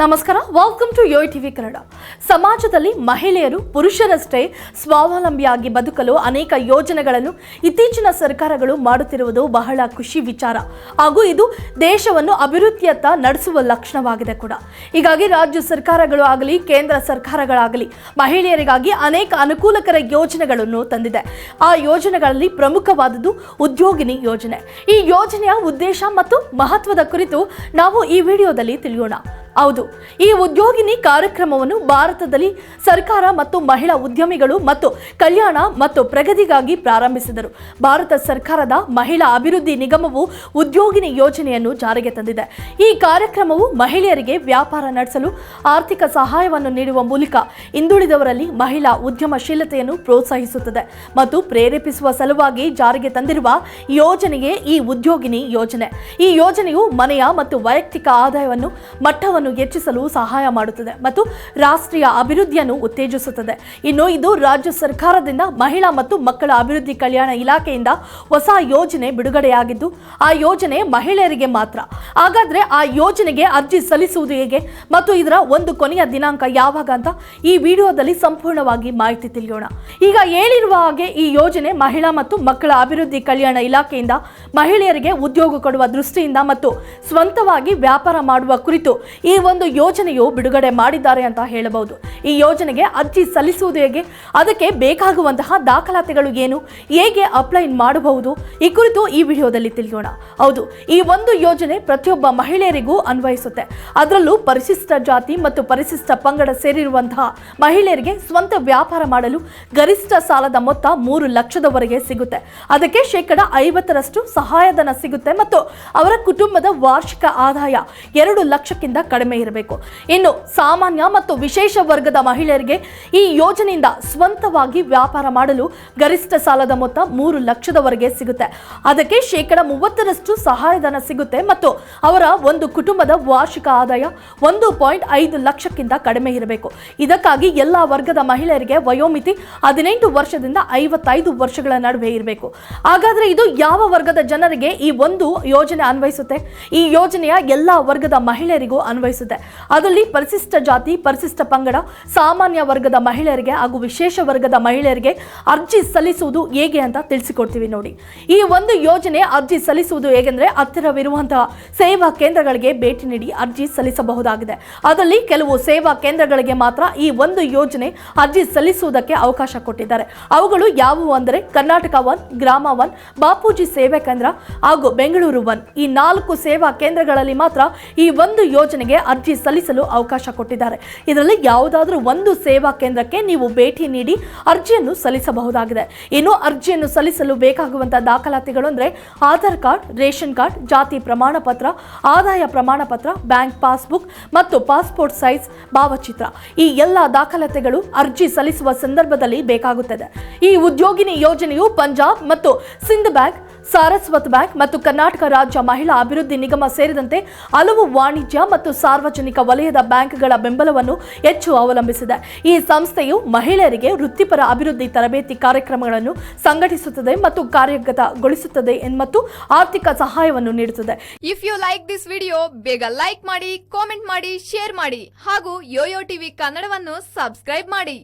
ನಮಸ್ಕಾರ welcome to Yo TV Kannada. ಸಮಾಜದಲ್ಲಿ ಮಹಿಳೆಯರು ಪುರುಷರಷ್ಟೇ ಸ್ವಾವಲಂಬಿಯಾಗಿ ಬದುಕಲು ಅನೇಕ ಯೋಜನೆಗಳನ್ನು ಇತ್ತೀಚಿನ ಸರ್ಕಾರಗಳು ಮಾಡುತ್ತಿರುವುದು ಬಹಳ ಖುಷಿ ವಿಚಾರ. ಹಾಗೂ ಇದು ದೇಶವನ್ನು ಅಭಿವೃದ್ಧಿಯತ್ತ ನಡೆಸುವ ಲಕ್ಷಣವಾಗಿದೆ ಕೂಡ. ಹೀಗಾಗಿ ರಾಜ್ಯ ಸರ್ಕಾರಗಳು ಆಗಲಿ, ಕೇಂದ್ರ ಸರ್ಕಾರಗಳಾಗಲಿ, ಮಹಿಳೆಯರಿಗಾಗಿ ಅನೇಕ ಅನುಕೂಲಕರ ಯೋಜನೆಗಳನ್ನು ತಂದಿದೆ. ಆ ಯೋಜನೆಗಳಲ್ಲಿ ಪ್ರಮುಖವಾದದ್ದು ಉದ್ಯೋಗಿನಿ ಯೋಜನೆ. ಈ ಯೋಜನೆಯ ಉದ್ದೇಶ ಮತ್ತು ಮಹತ್ವದ ಕುರಿತು ನಾವು ಈ ವಿಡಿಯೋದಲ್ಲಿ ತಿಳಿಯೋಣ. ಹೌದು, ಈ ಉದ್ಯೋಗಿನಿ ಕಾರ್ಯಕ್ರಮವನ್ನು ಭಾರತದಲ್ಲಿ ಸರ್ಕಾರ ಮತ್ತು ಮಹಿಳಾ ಉದ್ಯಮಿಗಳು ಮತ್ತು ಕಲ್ಯಾಣ ಮತ್ತು ಪ್ರಗತಿಗಾಗಿ ಪ್ರಾರಂಭಿಸಿದರು. ಭಾರತ ಸರ್ಕಾರದ ಮಹಿಳಾ ಅಭಿವೃದ್ಧಿ ನಿಗಮವು ಉದ್ಯೋಗಿನಿ ಯೋಜನೆಯನ್ನು ಜಾರಿಗೆ ತಂದಿದೆ. ಈ ಕಾರ್ಯಕ್ರಮವು ಮಹಿಳೆಯರಿಗೆ ವ್ಯಾಪಾರ ನಡೆಸಲು ಆರ್ಥಿಕ ಸಹಾಯವನ್ನು ನೀಡುವ ಮೂಲಕ ಹಿಂದುಳಿದವರಲ್ಲಿ ಮಹಿಳಾ ಉದ್ಯಮಶೀಲತೆಯನ್ನು ಪ್ರೋತ್ಸಾಹಿಸುತ್ತದೆ ಮತ್ತು ಪ್ರೇರೇಪಿಸುವ ಸಲುವಾಗಿ ಜಾರಿಗೆ ತಂದಿರುವ ಯೋಜನೆಗೆ ಈ ಉದ್ಯೋಗಿನಿ ಯೋಜನೆ. ಈ ಯೋಜನೆಯು ಮನೆಯ ಮತ್ತು ವೈಯಕ್ತಿಕ ಆದಾಯವನ್ನು ಮಟ್ಟವನ್ನು ಹೆಚ್ಚಿಸಲು ಸಹಾಯ ಮಾಡುತ್ತದೆ ಮತ್ತು ರಾಷ್ಟ್ರೀಯ ಅಭಿವೃದ್ಧಿಯನ್ನು ಉತ್ತೇಜಿಸುತ್ತದೆ. ಇನ್ನು ಇದು ರಾಜ್ಯ ಸರ್ಕಾರದಿಂದ ಮಹಿಳಾ ಮತ್ತು ಮಕ್ಕಳ ಅಭಿವೃದ್ಧಿ ಕಲ್ಯಾಣ ಇಲಾಖೆಯಿಂದ ಹೊಸ ಯೋಜನೆ ಬಿಡುಗಡೆಯಾಗಿದ್ದು, ಆ ಯೋಜನೆ ಮಹಿಳೆಯರಿಗೆ ಮಾತ್ರ. ಹಾಗಾದ್ರೆ ಆ ಯೋಜನೆಗೆ ಅರ್ಜಿ ಸಲ್ಲಿಸುವುದು ಹೇಗೆ ಮತ್ತು ಇದರ ಒಂದು ಕೊನೆಯ ದಿನಾಂಕ ಯಾವಾಗ ಅಂತ ಈ ವಿಡಿಯೋದಲ್ಲಿ ಸಂಪೂರ್ಣವಾಗಿ ಮಾಹಿತಿ ತಿಳಿಯೋಣ. ಈಗ ಹೇಳಿರುವ ಹಾಗೆ ಈ ಯೋಜನೆ ಮಹಿಳಾ ಮತ್ತು ಮಕ್ಕಳ ಅಭಿವೃದ್ಧಿ ಕಲ್ಯಾಣ ಇಲಾಖೆಯಿಂದ ಮಹಿಳೆಯರಿಗೆ ಉದ್ಯೋಗ ಕೊಡುವ ದೃಷ್ಟಿಯಿಂದ ಮತ್ತು ಸ್ವಂತವಾಗಿ ವ್ಯಾಪಾರ ಮಾಡುವ ಕುರಿತು ಒಂದು ಯೋಜನೆಯು ಬಿಡುಗಡೆ ಮಾಡಿದ್ದಾರೆ ಅಂತ ಹೇಳಬಹುದು. ಈ ಯೋಜನೆಗೆ ಅರ್ಜಿ ಸಲ್ಲಿಸುವುದು ಹೇಗೆ? ಅದಕ್ಕೆ ಬೇಕಾಗುವಂತಹ ದಾಖಲಾತಿಗಳು ಏನು? ಹೇಗೆ ಅಪ್ಲೈ ಮಾಡಬಹುದು? ಈ ಕುರಿತು ಈ ವಿಡಿಯೋದಲ್ಲಿ ತಿಳಿಯೋಣ. ಹೌದು, ಈ ಒಂದು ಯೋಜನೆ ಪ್ರತಿಯೊಬ್ಬ ಮಹಿಳೆಯರಿಗೂ ಅನ್ವಯಿಸುತ್ತೆ. ಅದರಲ್ಲೂ ಪರಿಶಿಷ್ಟ ಜಾತಿ ಮತ್ತು ಪರಿಶಿಷ್ಟ ಪಂಗಡ ಸೇರಿರುವಂತಹ ಮಹಿಳೆಯರಿಗೆ ಸ್ವಂತ ವ್ಯಾಪಾರ ಮಾಡಲು ಗರಿಷ್ಠ ಸಾಲದ ಮೊತ್ತ ಮೂರು ಲಕ್ಷದವರೆಗೆ ಸಿಗುತ್ತೆ. ಅದಕ್ಕೆ ಶೇಕಡ ಐವತ್ತರಷ್ಟು ಸಹಾಯಧನ ಸಿಗುತ್ತೆ ಮತ್ತು ಅವರ ಕುಟುಂಬದ ವಾರ್ಷಿಕ ಆದಾಯ ಎರಡು ಲಕ್ಷಕ್ಕಿಂತ ಕಡಿಮೆ ಇರಬೇಕು. ಇನ್ನು ಸಾಮಾನ್ಯ ಮತ್ತು ವಿಶೇಷ ವರ್ಗದ ಮಹಿಳೆಯರಿಗೆ ಈ ಯೋಜನೆಯಿಂದ ಸ್ವಂತವಾಗಿ ವ್ಯಾಪಾರ ಮಾಡಲು ಗರಿಷ್ಠ ಸಾಲದ ಮೊತ್ತ ಮೂರು ಲಕ್ಷದವರೆಗೆ ಸಿಗುತ್ತೆ. ಅದಕ್ಕೆ ಶೇಕಡ ಮೂವತ್ತರಷ್ಟು ಸಹಾಯಧನ ಸಿಗುತ್ತೆ ಮತ್ತು ಅವರ ಒಂದು ಕುಟುಂಬದ ವಾರ್ಷಿಕ ಆದಾಯ ಒಂದು ಪಾಯಿಂಟ್ ಐದು ಲಕ್ಷಕ್ಕಿಂತ ಕಡಿಮೆ ಇರಬೇಕು. ಇದಕ್ಕಾಗಿ ಎಲ್ಲ ವರ್ಗದ ಮಹಿಳೆಯರಿಗೆ ವಯೋಮಿತಿ ಹದಿನೆಂಟು ವರ್ಷದಿಂದ ಐವತ್ತೈದು ವರ್ಷಗಳ ನಡುವೆ ಇರಬೇಕು. ಹಾಗಾದ್ರೆ ಇದು ಯಾವ ವರ್ಗದ ಜನರಿಗೆ ಈ ಒಂದು ಯೋಜನೆ ಅನ್ವಯಿಸುತ್ತೆ? ಈ ಯೋಜನೆಯ ಎಲ್ಲ ವರ್ಗದ ಮಹಿಳೆಯರಿಗೂ ಅನ್ವಯಿಸುತ್ತೆ ಅದರಲ್ಲಿ ಪರಿಶಿಷ್ಟ ಜಾತಿ, ಪರಿಶಿಷ್ಟ ಪಂಗಡ, ಸಾಮಾನ್ಯ ವರ್ಗದ ಮಹಿಳೆಯರಿಗೆ ಹಾಗೂ ವಿಶೇಷ ವರ್ಗದ ಮಹಿಳೆಯರಿಗೆ ಅರ್ಜಿ ಸಲ್ಲಿಸುವುದು ಹೇಗೆ ಅಂತ ತಿಳಿಸಿಕೊಡ್ತೀವಿ ನೋಡಿ. ಈ ಒಂದು ಯೋಜನೆ ಅರ್ಜಿ ಸಲ್ಲಿಸುವುದು ಹೇಗೆಂದ್ರೆ ಹತ್ತಿರವಿರುವಂತಹ ಸೇವಾ ಕೇಂದ್ರಗಳಿಗೆ ಭೇಟಿ ನೀಡಿ ಅರ್ಜಿ ಸಲ್ಲಿಸಬಹುದಾಗಿದೆ. ಅದರಲ್ಲಿ ಕೆಲವು ಸೇವಾ ಕೇಂದ್ರಗಳಿಗೆ ಮಾತ್ರ ಈ ಒಂದು ಯೋಜನೆ ಅರ್ಜಿ ಸಲ್ಲಿಸುವುದಕ್ಕೆ ಅವಕಾಶ ಕೊಟ್ಟಿದ್ದಾರೆ. ಅವುಗಳು ಯಾವುವು ಅಂದರೆ ಕರ್ನಾಟಕ ಒನ್, ಗ್ರಾಮ ಒನ್, ಬಾಪೂಜಿ ಸೇವಾ ಕೇಂದ್ರ ಹಾಗೂ ಬೆಂಗಳೂರು ಒನ್. ಈ ನಾಲ್ಕು ಸೇವಾ ಕೇಂದ್ರಗಳಲ್ಲಿ ಮಾತ್ರ ಈ ಒಂದು ಯೋಜನೆಗೆ ಅರ್ಜಿ ಸಲ್ಲಿಸಲು ಅವಕಾಶ ಕೊಟ್ಟಿದ್ದಾರೆ. ಇದರಲ್ಲಿ ಯಾವುದಾದ್ರೂ ಒಂದು ಸೇವಾ ಕೇಂದ್ರಕ್ಕೆ ನೀವು ಭೇಟಿ ನೀಡಿ ಅರ್ಜಿಯನ್ನು ಸಲ್ಲಿಸಬಹುದಾಗಿದೆ. ಇನ್ನು ಅರ್ಜಿಯನ್ನು ಸಲ್ಲಿಸಲು ಬೇಕಾಗುವಂತಹ ದಾಖಲಾತಿಗಳು ಅಂದರೆ ಆಧಾರ್ ಕಾರ್ಡ್, ರೇಷನ್ ಕಾರ್ಡ್, ಜಾತಿ ಪ್ರಮಾಣ ಪತ್ರ ಆದಾಯ ಪ್ರಮಾಣ ಪತ್ರ ಬ್ಯಾಂಕ್ ಪಾಸ್ಬುಕ್ ಮತ್ತು ಪಾಸ್ಪೋರ್ಟ್ ಸೈಜ್ ಭಾವಚಿತ್ರ. ಈ ಎಲ್ಲ ದಾಖಲಾತಿಗಳು ಅರ್ಜಿ ಸಲ್ಲಿಸುವ ಸಂದರ್ಭದಲ್ಲಿ ಬೇಕಾಗುತ್ತದೆ. ಈ ಉದ್ಯೋಗಿನಿ ಯೋಜನೆಯು ಪಂಜಾಬ್ ಮತ್ತು ಸಿಂಧ್ ಬ್ಯಾಂಕ್ ಸಾರಸ್ವತ್ ಬ್ಯಾಂಕ್ ಮತ್ತು ಕರ್ನಾಟಕ ರಾಜ್ಯ ಮಹಿಳಾ ಅಭಿವೃದ್ಧಿ ನಿಗಮ ಸೇರಿದಂತೆ ಹಲವು ವಾಣಿಜ್ಯ ಮತ್ತು ಸಾರ್ವಜನಿಕ ವಲಯದ ಬ್ಯಾಂಕ್ಗಳ ಬೆಂಬಲವನ್ನು ಹೆಚ್ಚು ಅವಲಂಬಿಸಿದೆ. ಈ ಸಂಸ್ಥೆಯು ಮಹಿಳೆಯರಿಗೆ ವೃತ್ತಿಪರ ಅಭಿವೃದ್ಧಿ ತರಬೇತಿ ಕಾರ್ಯಕ್ರಮಗಳನ್ನು ಸಂಘಟಿಸುತ್ತದೆ ಮತ್ತು ಕಾರ್ಯಗತಗೊಳಿಸುತ್ತದೆ ಮತ್ತು ಆರ್ಥಿಕ ಸಹಾಯವನ್ನು ನೀಡುತ್ತದೆ. If you like this video ಬೇಗ ಲೈಕ್ ಮಾಡಿ ಕಾಮೆಂಟ್ ಮಾಡಿ ಶೇರ್ ಮಾಡಿ ಹಾಗೂ ಯೋಯೋ ಟಿವಿ ಕನ್ನಡವನ್ನು ಸಬ್ಸ್ಕ್ರೈಬ್ ಮಾಡಿ.